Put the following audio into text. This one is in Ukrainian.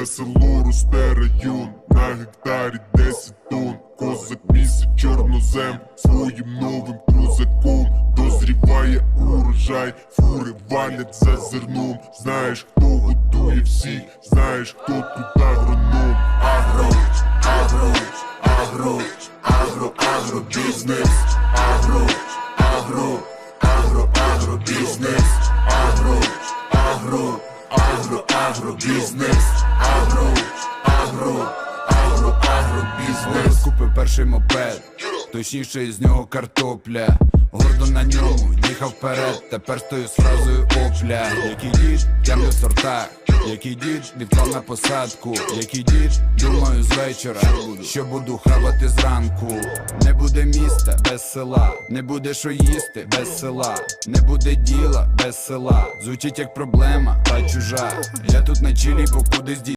Росте село, росте район, на гектарі 10 тонн. Козак місяць чорнозем своїм новим крузаком. Дозріває урожай, фури валять за зерном. Знаєш, хто готує всіх, знаєш, хто тут агроном. Агро, агро, агро, агро, агро, бізнес Агро, агро, агро, агро, Агро, агро, агро, агро, бізнес Купив перший мопед, точніше із нього картопля. Гордо на ньому їхав вперед, тепер стою з фразою опля. Який дід, темний в сортах, який дід відклав на посадку, який дід, думаю, з вечора, що буду хавати зранку. Не буде міста без села, не буде що їсти без села, не буде діла без села. Звучить як проблема, та чужа. Я тут на чилі, покудись дій.